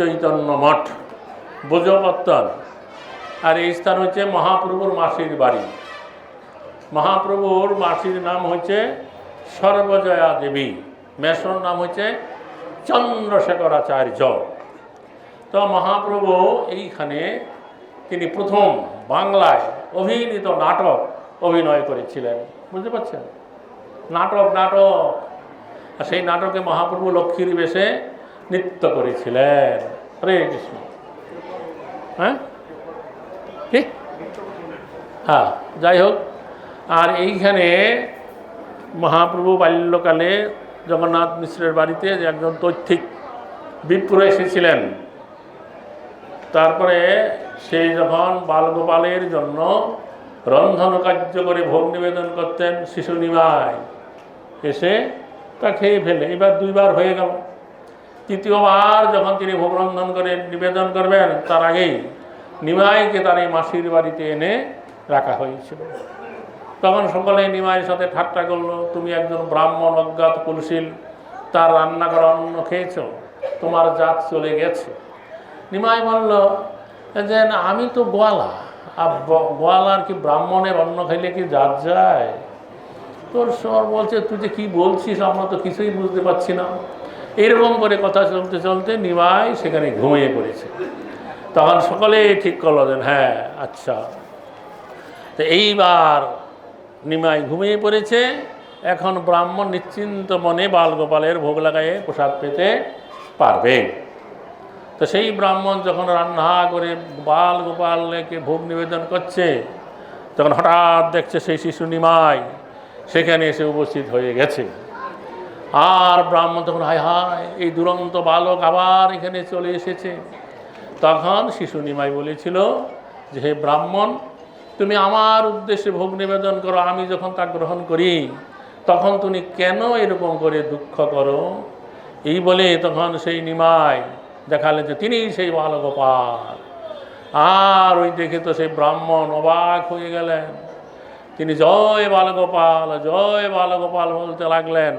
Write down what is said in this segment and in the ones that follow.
চৈতন্য মঠ। বোঝপত্তন আর এই স্থান হচ্ছে মহাপ্রভুর মাসির বাড়ি। মহাপ্রভুর মাসির নাম হচ্ছে সর্বজয়া দেবী। মেসর নাম হচ্ছে চন্দ্রশেখরাচার্য। তো মহাপ্রভু এইখানে তিনি প্রথম বাংলায় অভিনীত নাটক অভিনয় করেছিলেন। বুঝতে পারছেন? নাটক নাটক। আর সেই নাটকে মহাপ্রভু লক্ষ্মীর বেশে নৃত্য করেছিলেন। হরে কৃষ্ণ। হ্যাঁ? কি? হ্যাঁ যাই হোক। আর এইখানে মহাপ্রভু বাল্যকালে জগন্নাথ মিশ্রের বাড়িতে যে একজন তৈথিক বিপ্র এসেছিলেন, তারপরে সেই যখন বালগোপালের জন্য রন্ধন কার্য করে ভোগ নিবেদন করতেন শিশু নিমায় এসে তা খেয়ে ফেলে। এবার দুইবার হয়ে গেল। তৃতীয়বার যখন তিনি ভোগ রন্ধন করে নিবেদন করবেন, তার আগেই নিমাইকে তার এই মাসির বাড়িতে এনে রাখা হয়েছিল। তখন সকলে নিমাইয়ের সাথে ঠাট্টা করল, তুমি একজন ব্রাহ্মণ অজ্ঞাত কুলশীল, তার রান্না করা অন্ন খেয়েছো, তোমার জাত চলে গেছে। নিমাই বলল যে আমি তো গোয়ালা, আর গোয়ালার কি ব্রাহ্মণের অন্ন খাইলে কি জাত যায়? তোর সর বলছে, তুই যে কী বলছিস, আমরা তো কিছুই বুঝতে পারছি না। এরকম করে কথা চলতে চলতে নিমাই সেখানে ঘুমিয়ে পড়েছে। তখন সকলেই ঠিক করল যে হ্যাঁ আচ্ছা। তো এইবার নিমাই ঘুমিয়ে পড়েছে। এখন ব্রাহ্মণ নিশ্চিন্ত মনে বালগোপালের ভোগ লাগায়ে প্রসাদ পেতে পারবে। তো সেই ব্রাহ্মণ যখন রান্না করে বাল গোপালকে ভোগ নিবেদন করছে, তখন হঠাৎ দেখছে সেই শিশু নিমাই সেখানে এসে উপস্থিত হয়ে গেছে। আর ব্রাহ্মণ তখন হায় হায়, এই দুরন্ত বালক আবার এখানে চলে এসেছে। তখন শিশু নিমাই বলেছিল যে, হে ব্রাহ্মণ, তুমি আমার উদ্দেশ্যে ভোগ নিবেদন করো, আমি যখন তা গ্রহণ করি, তখন তুমি কেন এরকম করে দুঃখ করো? এই বলে তখন সেই নিমাই দেখালেন যে, তিনি সেই বালক বালগোপাল। আর ওই দেখে তো সেই ব্রাহ্মণ অবাক হয়ে গেলেন। তিনি, জয় বালগোপাল জয় বালগোপাল বলতে লাগলেন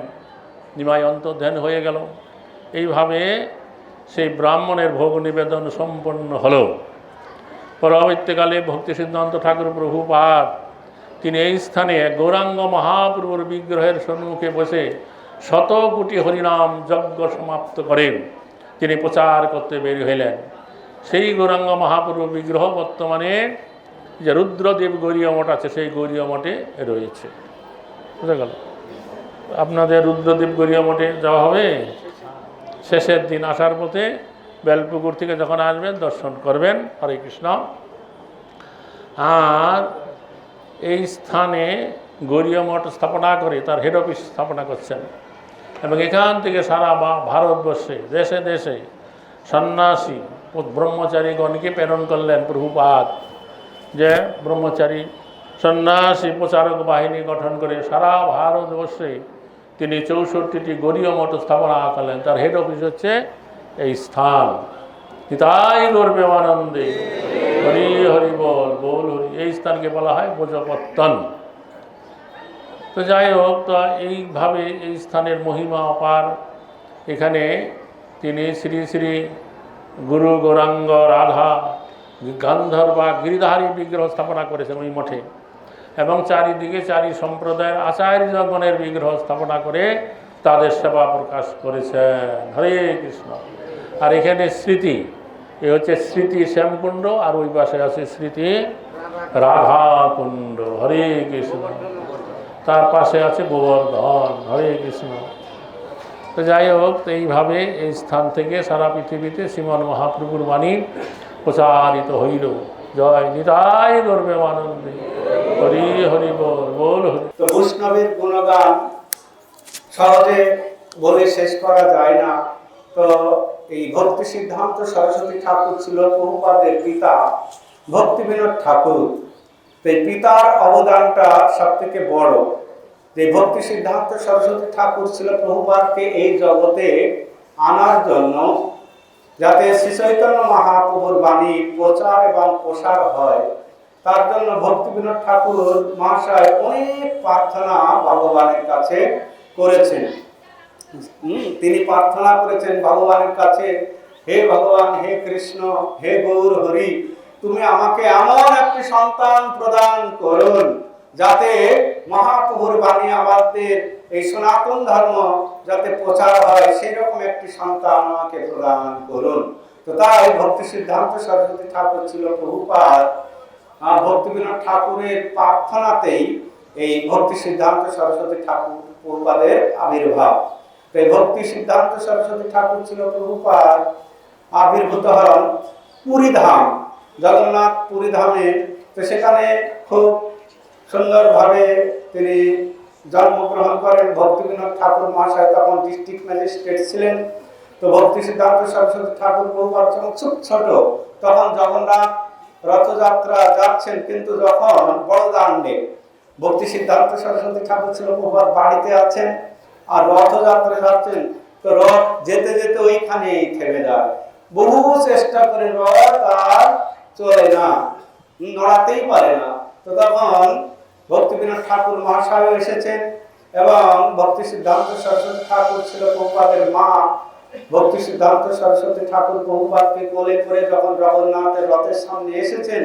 নিমাই অন্তর্ধান হয়ে গেল। এইভাবে সেই ব্রাহ্মণের ভোগ নিবেদন সম্পন্ন হলো। পরবর্তীকালে ভক্তি সিদ্ধান্ত ঠাকুর প্রভুপাদ, তিনি এই স্থানে গৌরাঙ্গ মহাপ্রভুর বিগ্রহের সম্মুখে বসে শত কোটি হরিনাম যজ্ঞ সমাপ্ত করেন। তিনি প্রচার করতে বের হইলেন। সেই গৌরাঙ্গ মহাপ্রভু বিগ্রহ বর্তমানে যে রুদ্রদেব গৌরীয় মঠ আছে, সেই গৌরীয় মঠে রয়েছে। বুঝা গেল? আপনাদের রুদ্রদ্বীপ গড়িয়া মঠে যাওয়া হবে। শেষের দিন আসার পথে বেলপুকুর থেকে যখন আসবেন, দর্শন করবেন। হরে কৃষ্ণ। আর এই স্থানে গৌরীয় মঠ স্থাপনা করে তার হেড অফিস স্থাপনা করছেন। এবং এখান থেকে সারা ভারতবর্ষে, দেশে দেশে সন্ন্যাসী, ব্রহ্মচারীগণকে প্রেরণ করলেন প্রভুপাত যে ব্রহ্মচারী সন্ন্যাসী প্রচারক বাহিনী গঠন করে সারা ভারতবর্ষে তিনি চৌষট্টিটি গরীয় মঠ স্থাপনা করলেন। তার হেড অফিস হচ্ছে এই স্থান। তাই গর্বে আনন্দে। হরি হরি বল বল হরি। এই স্থানকে বলা হয় বোঝপত্তন তো যাই হোক, তো এইভাবে এই স্থানের মহিমা অপার। এখানে তিনি শ্রী শ্রী গুরু গৌরাঙ্গ রাধা গান্ধর বা গিরিধারী বিগ্রহ স্থাপনা করেছেন ওই মঠে। এবং চারিদিকে চারি সম্প্রদায়ের আচার্যগণের বিগ্রহ স্থাপনা করে তাদের সেবা প্রকাশ করেছেন। হরে কৃষ্ণ। আর এখানে স্মৃতি, এ হচ্ছে স্মৃতি শ্যামকুণ্ড, আর ওই পাশে আছে স্মৃতি রাধাকুণ্ড। হরে কৃষ্ণ। তার পাশে আছে গোবর্ধন। হরে কৃষ্ণ। তো যাই হোক এইভাবে এই স্থান থেকে সারা পৃথিবীতে শ্রীমন মহাপ্রভুর বাণী প্রচারিত হইল। জয় নিতাই গর্বে আনন্দে। হরি হরি বল বল বৈষ্ণবের গুণগান সহজে বলে শেষ করা যায় না। তো এই ভক্তি সিদ্ধান্ত সরস্বতী ঠাকুর ছিল প্রভুপাদের পিতা, ভক্তি বিনোদ ঠাকুর। এই পিতার অবদানটা সব থেকে বড়। যে ভক্তি সিদ্ধান্ত সরস্বতী ঠাকুর ছিল প্রভুপাদকে এই জগতে আনার জন্য যাতে শ্রী চৈতন্য মহাপ্রভুর বাণী প্রচার এবং প্রসার হয়, তার জন্য ভক্তি বিনোদ ঠাকুর মহাশয় অনেক প্রার্থনা ভগবানের কাছে করেছেন। তিনি প্রার্থনা করেছেন ভগবানের কাছে, হে ভগবান, হে কৃষ্ণ, হে গৌর হরি, তুমি আমাকে এমন একটি সন্তান প্রদান করুন, যাতে মহাপ্রভুর বাণী আমাদের এই সনাতন ধর্ম যাতে প্রচার হয় সেই রকম একটি সন্তান আমাকে প্রদান করুন। তো তাই ভক্তি সিদ্ধান্ত সরস্বতী ঠাকুর ছিল প্রভুপাদ। আহ, ভক্তিবিনোদ ঠাকুরের প্রার্থনাতেই এই ভক্তি সিদ্ধান্ত সরস্বতী ঠাকুর প্রভুপাদের আবির্ভাব। তো এই ভক্তি সিদ্ধান্ত সরস্বতী ঠাকুর ছিল প্রভুপাদ। আবির্ভূত হন পুরী ধাম জগন্নাথ পুরী ধামে তো সেখানে খুব সুন্দরভাবে তিনি জন্মগ্রহণ করেন ভক্তিবিনোদ ঠাকুর মহাশয় তখন ডিস্ট্রিক্ট ম্যাজিস্ট্রেট ছিলেন। তো ভক্তি সিদ্ধান্ত সরস্বতী ঠাকুর বহুবার যখন খুব ছোট, তখন জগন্নাথ রথযাত্রা যাচ্ছেন, কিন্তু যখন বড় দাণ্ডে ভক্তি সিদ্ধান্ত সরস্বতী ঠাকুর ছিল বহুবার বাড়িতে আছেন আর রথযাত্রা যাচ্ছেন, তো রথ যেতে যেতে ওইখানেই থেমে যায়। বহু চেষ্টা করে রথ আর চলে না, নড়াতেই পারে না। তো তখন ভক্তিবিনোদ ঠাকুর মহাশয় এসেছেন এবং ভক্তি সিদ্ধান্ত সরস্বতী ঠাকুর ছিল বহুপাদের মা। ভক্তি সিদ্ধান্ত সরস্বতী ঠাকুর বহুপাদকে কোলে করে যখন জগন্নাথের রথের সামনে এসেছেন,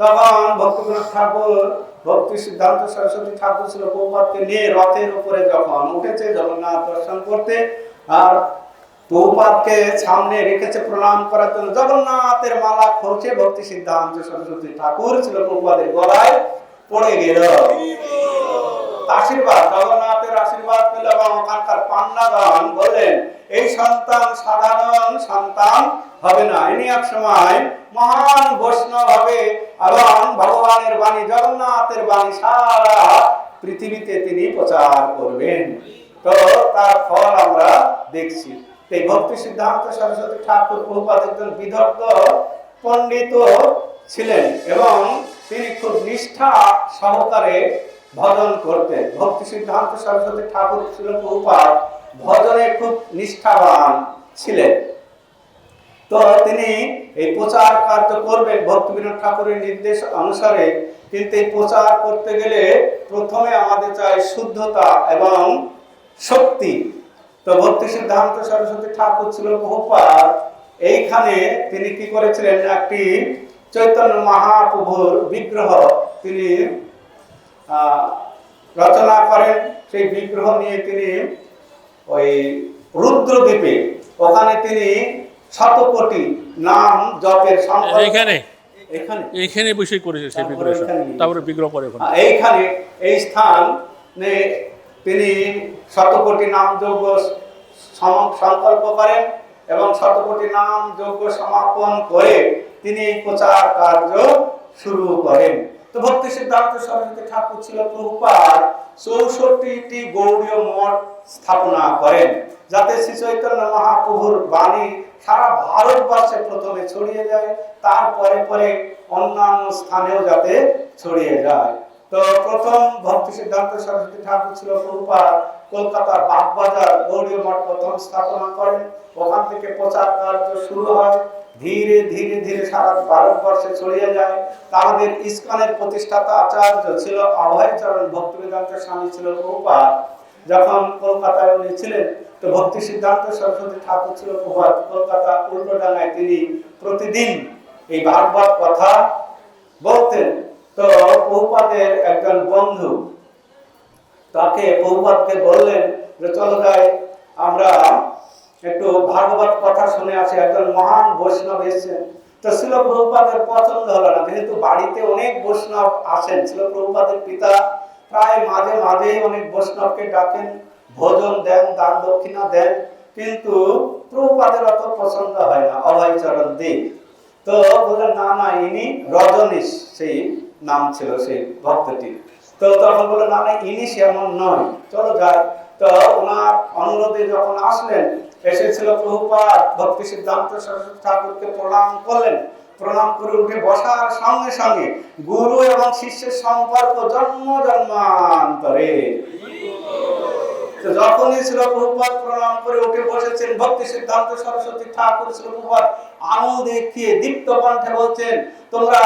তখন ভক্তিবিনোদ ঠাকুর, ভক্তি সিদ্ধান্ত সরস্বতী ঠাকুর ছিল বহুপাদকে নিয়ে রথের উপরে যখন উঠেছে, জগন্নাথ দর্শন করতে আর বহুপাদকে সামনে রেখেছে প্রণাম করার জন্য জগন্নাথের মালা খরচে ভক্তি সিদ্ধান্ত সরস্বতী ঠাকুর ছিল বহুপাদের গলায়। পড়ে গেল। আশীর্বাদ, জগন্নাথের আশীর্বাদ পেল এবং ওখানকার পান্নাগণ বললেন, এই সন্তান সাধারণ সন্তান হবে না। ইনি এক সময় মহান বৈষ্ণব হবে এবং ভগবানের বাণী, জগন্নাথের বাণী সারা পৃথিবীতে তিনি প্রচার করবেন। তো তার ফল আমরা দেখছি। এই ভক্তি সিদ্ধান্ত সরস্বতী ঠাকুর প্রভুপাদ একজন বিদগ্ধ পণ্ডিত ছিলেন এবং তিনি খুব নিষ্ঠা সহকারে ভজন করতেন। ভক্তি সিদ্ধান্ত সরস্বতী ঠাকুর ছিল প্রভুপাদ ভজনে খুব নিষ্ঠাবান ছিলেন। তো তিনি এই প্রচার কার্য করবেন ভক্তিবিনোদ ঠাকুরের নির্দেশ অনুসারে। কিন্তু এই প্রচার করতে গেলে প্রথমে আমাদের চাই শুদ্ধতা এবং শক্তি। তো ভক্তি সিদ্ধান্ত সরস্বতী ঠাকুর ছিল বহুপাত এইখানে তিনি কি করেছিলেন? একটি চৈতন্য মহাপ্রভুর বিগ্রহ তিনি রচনা করেন। সেই বিগ্রহ নিয়ে তিনি ওই রুদ্রদ্বীপে ওখানে তিনি শতকোটি নাম জপের এখানে এইখানে? বসে করেছে সেই বিগ্রহ তারপরে বিগ্রহ ওখানে। আহ, এইখানে এই স্থান তিনি শতকোটি নাম যজ্ঞ সংকল্প করেন। এবং শতকোটি নাম যজ্ঞ সমাপন করে তিনি এই প্রচার কার্য শুরু করেন। তো ভক্তি সিদ্ধান্ত সরস্বতী ঠাকুর ছিল প্রভুপাদ, চৌষট্টিটি গৌড়ীয় মঠ স্থাপনা করেন, যাতে শ্রী চৈতন্য মহাপ্রভুর বাণী সারা ভারতবর্ষে প্রথমে ছড়িয়ে যায় তারপরে পরে অন্যান্য স্থানেও যাতে ছড়িয়ে যায়। তো প্রথম ভক্তি সিদ্ধান্ত সরস্বতী ঠাকুর ছিল প্রভুপাদ কলকাতার বাগবাজার গৌড়ীয় মঠ প্রথম স্থাপনা করেন। ওখান থেকে প্রচার কার্য শুরু হয়। ধীরে ধীরে ধীরে সারা ভারতবর্ষে ছড়িয়ে যায়। তাদের ইস্কনের প্রতিষ্ঠাতা আচার্য ছিল অভয়চরণ, ভক্তিবেদান্ত স্বামী ছিল প্রভুপাদ যখন কলকাতায় উনি ছিলেন, তো ভক্তি সিদ্ধান্ত সরস্বতী ঠাকুর ছিল প্রভাত কলকাতা উল্টোডাঙ্গায় তিনি প্রতিদিন এই ভাগবত কথা বলতেন। তো বহুপাদের একজন বন্ধু, তাকে বহুপাদকে বললেন যে, চলো যাই আমরা একটু ভাগবত কথা শুনে আসি, একজন মহান বৈষ্ণব এসেছেন। তো ছিল প্রভুপাদের পছন্দ হলো না, যেহেতু বাড়িতে অনেক বৈষ্ণব আসেন ছিল প্রভুপাদের পিতা প্রায় মাঝে মাঝেই অনেক বৈষ্ণবকে ডাকেন, ভোজন দেন, দান দক্ষিণা দেন, কিন্তু অত পছন্দ হয় না, অভয়চরণ দেব তো বললেন, না না, ইনি রজনীশ, সেই নাম ছিল সেই ভক্তটি। তো তখন বলল, না না, ইনি সেমন নয়। চলো যাই। তো ওনার অনুরোধে যখন আসলেন, এসেছিল প্রভুপাত ভক্তি সিদ্ধান্ত সরস্বতী ঠাকুরকে প্রণাম করলেন। প্রণাম করে উঠে বসার সঙ্গে সঙ্গে গুরু এবং শিষ্যের সম্পর্ক জন্ম জন্মান্তরে। যখনই ছিল প্রভুপাদ প্রণাম করে উঠে বসেছেন, ভক্তি সিদ্ধান্ত সরস্বতী ঠাকুর ছিল প্রভুপাদ আঙুল দেখিয়ে দীপ্ত কণ্ঠে বলছেন, তোমরা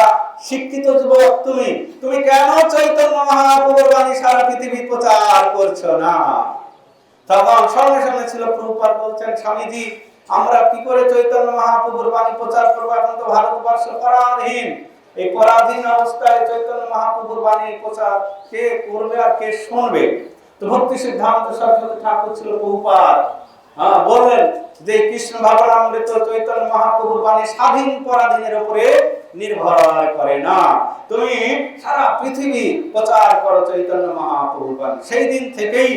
শিক্ষিত যুবক, তুমি তুমি কেন চৈতন্য মহাপ্রভুর বাণী সারা পৃথিবী প্রচার করছ না? তখন সঙ্গে সঙ্গে ছিল প্রভুপাদ বলছেন, স্বামীজি, আমরা কি করে চৈতন্য মহাপ্রভুর বাণী প্রচার করব? এখন তো ভারতবর্ষ পরাধীন। এই পরাধীন অবস্থায় চৈতন্য মহাপ্রভুর বাণী প্রচার কে করবে আর কে শুনবে? তো ভক্তি সিদ্ধান্ত সরস্বতী ঠাকুর ছিল বহুপাত হ্যাঁ বললেন যে কৃষ্ণ ভাবনামৃত চৈতন্য মহাপ্রভুর বাণী স্বাধীন পরাধীনের উপরে নির্ভর করে না। তুমি সারা পৃথিবী প্রচার করো চৈতন্য মহাপ্রভুর বাণী। সেই দিন থেকেই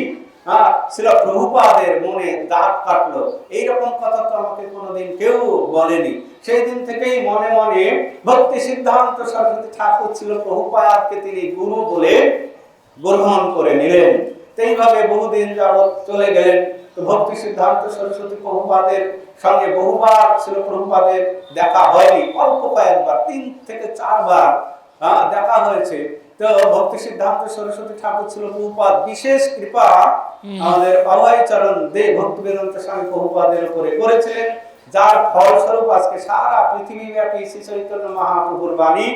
হ্যাঁ ছিল প্রভুপাদের মনে দাগ কাটলো। এইরকম কথা তো আমাকে কোনোদিন কেউ বলেনি। সেই দিন থেকেই মনে মনে ভক্তি সিদ্ধান্ত সরস্বতী ঠাকুর ছিল প্রভুপাদকে তিনি গুরু বলে গ্রহণ করে নিলেন। এইভাবে বহুদিন যাবৎ চলে গেলেন। তো ভক্তি সিদ্ধান্ত সরস্বতী প্রভুপাদের সঙ্গে বহুবার ছিল প্রভুপাদের দেখা হয়নি। অল্প কয়েকবার তিন থেকে চারবার হ্যাঁ, দেখা হয়েছে। তো ভক্তি সিদ্ধান্ত সরস্বতী ঠাকুর ছিল প্রভুপাদ। বিশেষ কৃপা আমাদের অভয় চরণ দে ভক্তি বেদান্ত স্বামী প্রভুপাদের উপরে করেছিলেন। যার ফলস্বরূপ আজকে সারা পৃথিবী ব্যাপী শ্রী চৈতন্য মহাপ্রভুর বাণী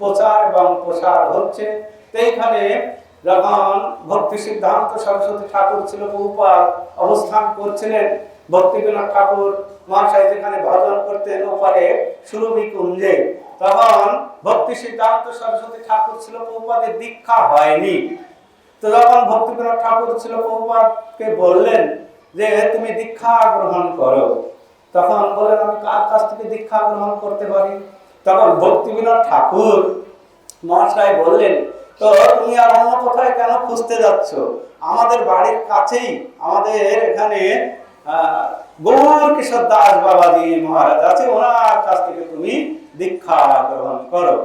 প্রচার এবং প্রসার হচ্ছে। এইখানে যখন ভক্তি সিদ্ধান্ত সরস্বতী ঠাকুর ছিল বহুপাত অবস্থান করছিলেন ভক্তিবিনোদ ঠাকুর মহাশয় যেখানে ভজন করতেন ওপারে সুরভি কুঞ্জে। তখন ভক্তি সিদ্ধান্ত সরস্বতী ঠাকুর ছিল বহুপাদের দীক্ষা হয়নি। তো যখন ভক্তিবিনোদ ঠাকুর ছিল বহুপাদকে বললেন যে, তুমি দীক্ষা গ্রহণ করো। তখন বলেন আমি কার কাছ থেকে দীক্ষা গ্রহণ করতে পারি? তখন ভক্তিবিনোদ ঠাকুর মহাশয় বললেন তো তুমি আর অন্য কোথায় কেন খুঁজতে যাচ্ছ? আমাদের বাড়ির কাছেই, আমাদের এখানে গৌর কিশোর দাস বাবাজি মহারাজ আছে, ওনার কাছ থেকে তুমি দীক্ষা গ্রহণ করো।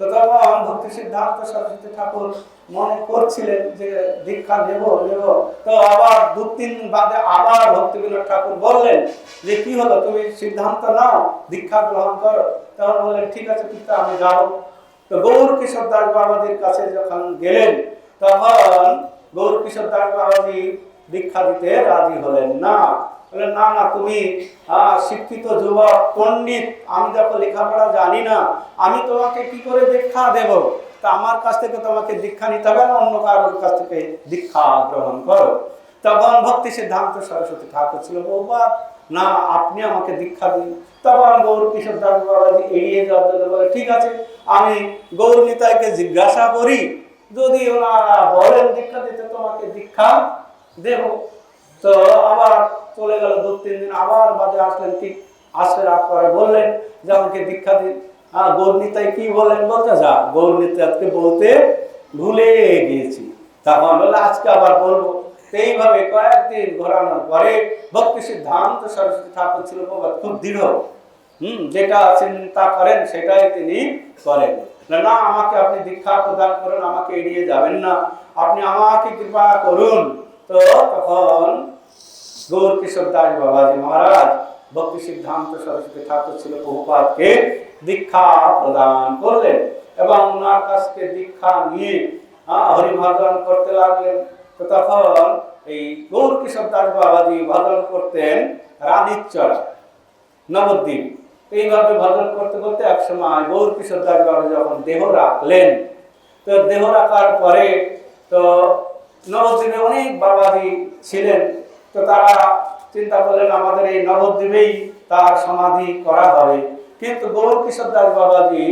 তো তখন ভক্তি সিদ্ধান্ত সরস্বতী ঠাকুর মনে করছিলেন যে দীক্ষা নেব নেব। তো আবার দু তিন বাদে আবার ভক্তি বিনোদ ঠাকুর বললেন যে, কি হলো? তুমি সিদ্ধান্ত নাও, দীক্ষা গ্রহণ করো। তখন বললেন, ঠিক আছে পিতা আমি যাব। তো গৌর কিশোর দাস বাবাজির কাছে যখন গেলেন, তখন গৌর কিশোর দাস বাবাজি দীক্ষা দিতে রাজি হলেন না। না না, তুমি শিক্ষিত যুবক, পণ্ডিত, আমি যখন লেখাপড়া জানি না, আমি তোমাকে কি করে দীক্ষা দেব? তা আমার কাছ থেকে তোমাকে দীক্ষা নিতে হবে অন্য কারোর কাছ থেকে দীক্ষা গ্রহণ করো। তখন ভক্তি সিদ্ধান্ত সরস্বতী ঠাকুর ছিল বহুবার না, আপনি আমাকে দীক্ষা দিন। তখন গৌর কিশোর দাস বাবাজি এড়িয়ে যাওয়ার জন্য বলে, ঠিক আছে, আমি গৌর নিতাইকে জিজ্ঞাসা করি, যদি ওনারা বলেন দীক্ষা দিতে, তোমাকে দীক্ষা দেব। তো আবার চলে গেল দু, তিন দিন, আবার বাদে আসলেন, ঠিক আসলে রাত পরে বললেন যে, আমাকে দীক্ষা দিন। আর গৌর নিতাই কি বলেন বলতে যা গৌর নিতাইকে বলতে ভুলে গিয়েছি। তখন বলে আজকে আবার বলব। এইভাবে কয়েকদিন ঘোরানোর পরে ভক্তি সিদ্ধান্ত সরস্বতী ঠাকুর ছিল খুব দৃঢ়। হুম যেটা চিন্তা করেন সেটাই তিনি করেন। না, আমাকে আপনি দীক্ষা প্রদান করুন আমাকে এড়িয়ে যাবেন না। আপনি আমাকে কৃপা করুন। তো তখন গৌর কিশোর দাস বাবাজি মহারাজ ভক্তি সিদ্ধান্ত সরস্বতী ঠাকুর ছিল বহুপাতকে দীক্ষা প্রদান করলেন এবং ওনার কাছ থেকে দীক্ষা নিয়ে হরিভজন করতে লাগলেন। তো তখন এই গৌর কিশোর দাস বাবাজি ভজন করতেন রানীর চড়া, নবদ্বীপ। এইভাবে ভজন করতে করতে এক সময় গৌর কিশোর দাস বাবা যখন দেহ রাখলেন, তো দেহ রাখার পরে তো নবদ্বীপে অনেক বাবাজি ছিলেন, তো তারা চিন্তা করলেন, আমাদের এই নবদ্বীপেই তার সমাধি করা হবে। কিন্তু গৌর কিশোর দাস বাবাজি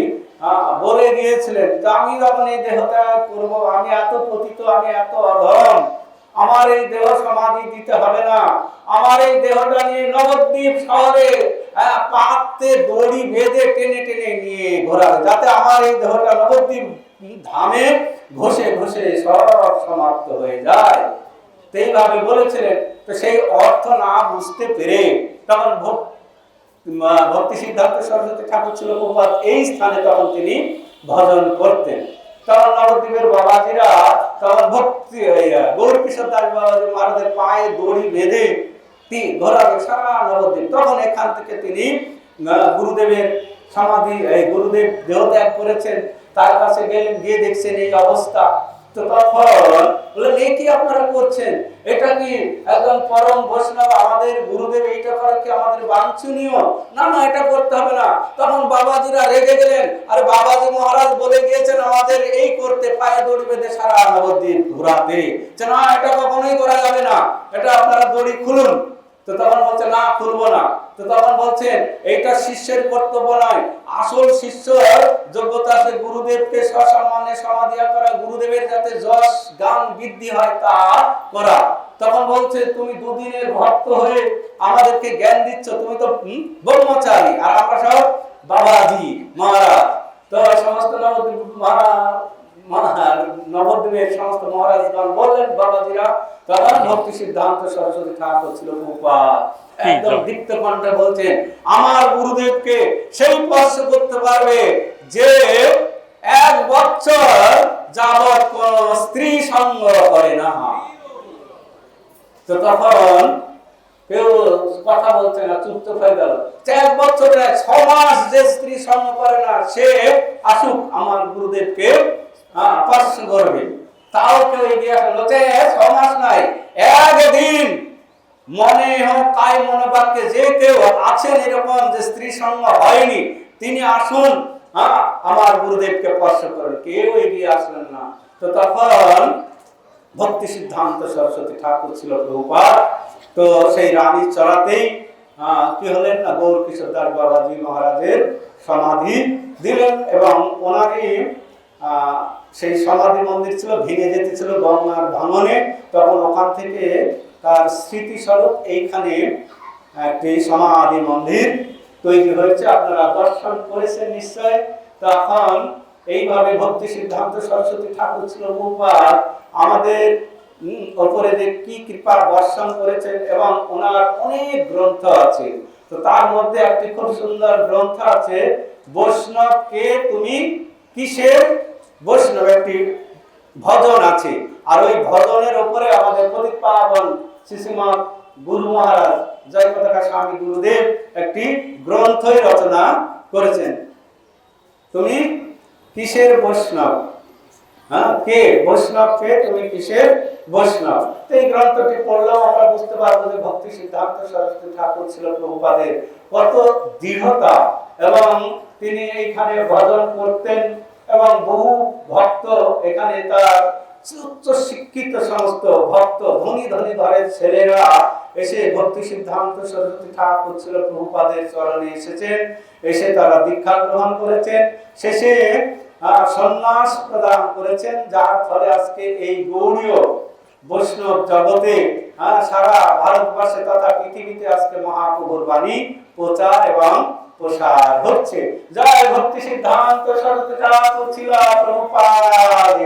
বলে গিয়েছিলেন যে আমি যখন এই দেহ ত্যাগ করব, আমি এত পতিত, আমি এত অধম, আমার এই দেহ সমাধি দিতে হবে না। আমার এই দেহটা নিয়ে নবদ্বীপ শহরে পাতে দড়ি বেঁধে টেনে টেনে নিয়ে ঘোরাবে, যাতে আমার এই দেহটা নবদ্বীপ ধামে ঘষে ঘষে সব সমাপ্ত হয়ে যায়। তো এইভাবে বলেছিলেন। তো সেই অর্থ না বুঝতে পেরে তখন ভক্ত ভক্তি সিদ্ধার্থ সরস্বতী ঠাকুর ছিল প্রপাত এই স্থানে তখন তিনি ভজন করতেন। তখন নবদ্বীপের বাবাজিরা তখন ভক্তি দাস বাবাজি মহারাজের পায়ে দড়ি বেঁধে ঘোরাবে সারা নবদ্বীপ। তখন এখান থেকে তিনি গুরুদেবের সমাধি গুরুদেব দেহত্যাগ করেছেন। তার কাছে গেলেন, গিয়ে দেখছেন এই অবস্থা। তো তখন বললেন এ কি আপনারা করছেন? এটা কি একজন পরম বৈষ্ণব আমাদের গুরুদেব এইটা করা কি আমাদের বাঞ্ছনীয়? না না, এটা করতে হবে না। তখন বাবাজিরা রেগে গেলেন। আর, বাবাজি মহারাজ বলে গিয়েছেন, আমাদের এই করতে পায়ে দড়ি বেঁধে সারা নবদ্বীপ ঘোরাতে। যে, না, এটা কখনোই করা যাবে না। এটা আপনারা দড়ি খুলুন। তো তখন বলছে না খুলবো না। তো তখন বলছেন শিষ্যের কর্তব্য নয়। আসল শিষ্য যোগ্যতা আছে গুরুদেবকে সসম্মানে সমাধিয়া করা। গুরুদেবের যাতে যশ গান বৃদ্ধি হয় তা করা। তখন বলছে তুমি দুদিনের ভক্ত হয়ে আমাদেরকে জ্ঞান দিচ্ছ। তুমি তো হুম, ব্রহ্মচারী। আর আমরা সব বাবাজি মহারাজ। তো সমস্ত নবদ্বীপ মহারাজ নবদ্বীপের সমস্ত মহারাজগণ বললেন বাবাজিরা তখন ভক্তি সিদ্ধান্ত সরস্বতী ঠাকুর ছিল একদম দীপ্ত কণ্ঠে বলছেন আমার গুরুদেবকে সেই স্পর্শ করতে পারবে যে এক বছর যাবৎ কোন স্ত্রী সঙ্গ করে না। তো তখন কেউ কথা বলছে না হয়ে গেল। যে এক বছর ছ মাস যে স্ত্রী সঙ্গ করে না সে আসুক আমার গুরুদেবকে হ্যাঁ, করবে। তাও কেউ এগিয়ে আসলো মাস নাই। একদিন মনে হোক কায় মনোবাক্যে যে কেউ আছেন এরকম যে স্ত্রী সঙ্গ হয়নি তিনি আসুন হ্যাঁ আমার গুরুদেবকে স্পর্শ করেন কেউ এগিয়ে আসলেন না। তো তখন ভক্তি সিদ্ধান্ত সরস্বতী ঠাকুর ছিল তো সেই রানী চড়াতেই কি হলেন না গৌর কিশোর বাবাজি মহারাজের সমাধি দিলেন এবং ওনারই সেই সমাধি মন্দির ছিল, ভেঙে যেতেছিল গঙ্গার ভাঙনে। তখন ওখান থেকে তার স্মৃতিস্বরূপ এইখানে একটি সমাধি মন্দির তৈরি হয়েছে। আপনারা দর্শন করেছেন নিশ্চয়। তখন এইভাবে ভক্তি সিদ্ধান্ত সরস্বতী ঠাকুর ছিল রূপার আমাদের ওপরে যে কি কৃপা বর্ষণ করেছেন এবং ওনার অনেক গ্রন্থ আছে। তো তার মধ্যে একটি খুব সুন্দর গ্রন্থ আছে, বৈষ্ণবকে তুমি কিসের বৈষ্ণব একটি ভজন আছে। আর ওই ভজনের উপরে আমাদের প্রদীপ পাবন শিশুমা গুরু মহারাজ জয় পতাকা স্বামী গুরুদেব একটি গ্রন্থই রচনা করেছেন। তুমি কিসের বৈষ্ণব? হ্যাঁ কে বৈষ্ণব? কে তুমি কিসের বৈষ্ণব? এই গ্রন্থটি পড়লেও আমরা বুঝতে পারব যে ভক্তি সিদ্ধান্ত সরস্বতী ঠাকুর ছিল প্রভুপাদের। কত দৃঢ়তা। এবং তিনি এইখানে ভজন করতেন এখানে তার উচ্চ শিক্ষিত সমস্ত ভক্ত, ধনী ধনী ঘরের ছেলেরা এসে ভক্তি সিদ্ধান্ত সরস্বতী ঠাকুর ছিল প্রভুপাদের চরণে এসেছেন এসে তারা দীক্ষা গ্রহণ করেছেন। শেষে সন্ন্যাস প্রদান করেছেন, যার ফলে আজকে এই গৌড়ীয় বৈষ্ণব জগতে সারা ভারতবর্ষে তথা পৃথিবীতে আজকে মহাপ্রভুর বাণী প্রচার এবং প্রসার হচ্ছে। জয় ভক্তি সিদ্ধান্ত সরস্বতী ঠাকুর ছিল প্রভুপাদ